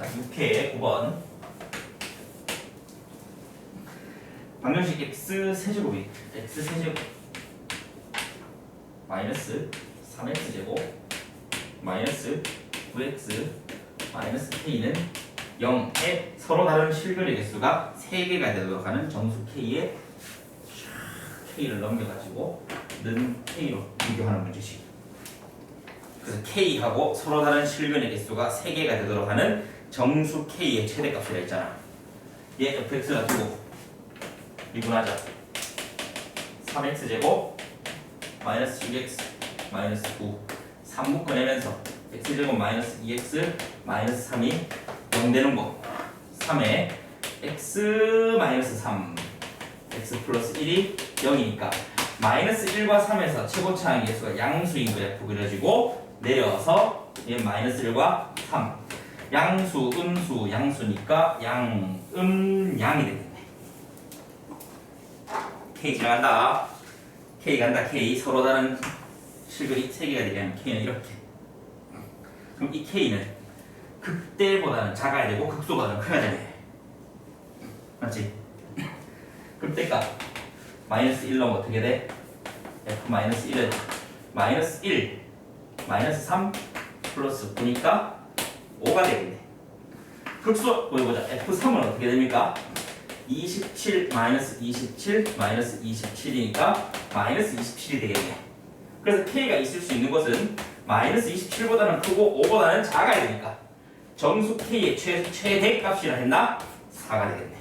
자, 6회 9번. 방정식 x 세제곱이 x 세제곱 마이너스 3x 제곱 마이너스 9x 마이너스 k는 0에 서로 다른 실근의 개수가 3개가 되도록 하는 정수 k에 k를 넘겨가지고 는 k로 비교하는 문제식. 그래서 k하고 서로 다른 실근의 개수가 3개가 되도록 하는 정수 k의 최대값이라 했잖아. 얘 fx가 두고 미분하자. 3x 제곱 마이너스 6x 마이너스 9 3 묶어내면서 x 제곱 마이너스 2x 마이너스 3이 0 되는 거. 3에 x 마이너스 3 x 플러스 1이 0이니까 마이너스 1과 3에서 최고차항의 개수가 양수인 그래프 그려지고 내려서 얘 마이너스 1과 3 양수 음수 양수니까 양 음 양이 되겠네. K 지나간다. K 간다. K. 서로 다른 실글이 3개가 되게 하면 K는 이렇게. 그럼 이 K는 극대보다는 작아야 되고 극소보다는 커야 되네. 맞지? 극대값 마이너스 1 넣으면 어떻게 돼? F 마이너스 1은 마이너스 1 마이너스 3 플러스 9니까 5가 되겠네 극소 보여보자 F3은 어떻게 됩니까? 27 마이너스 27 마이너스 27이니까 마이너스 27이 되겠네. 그래서 K가 있을 수 있는 것은 마이너스 27보다는 크고 5보다는 작아야 되니까 정수 K의 최, 최대 값이라 했나? 4가 되겠네.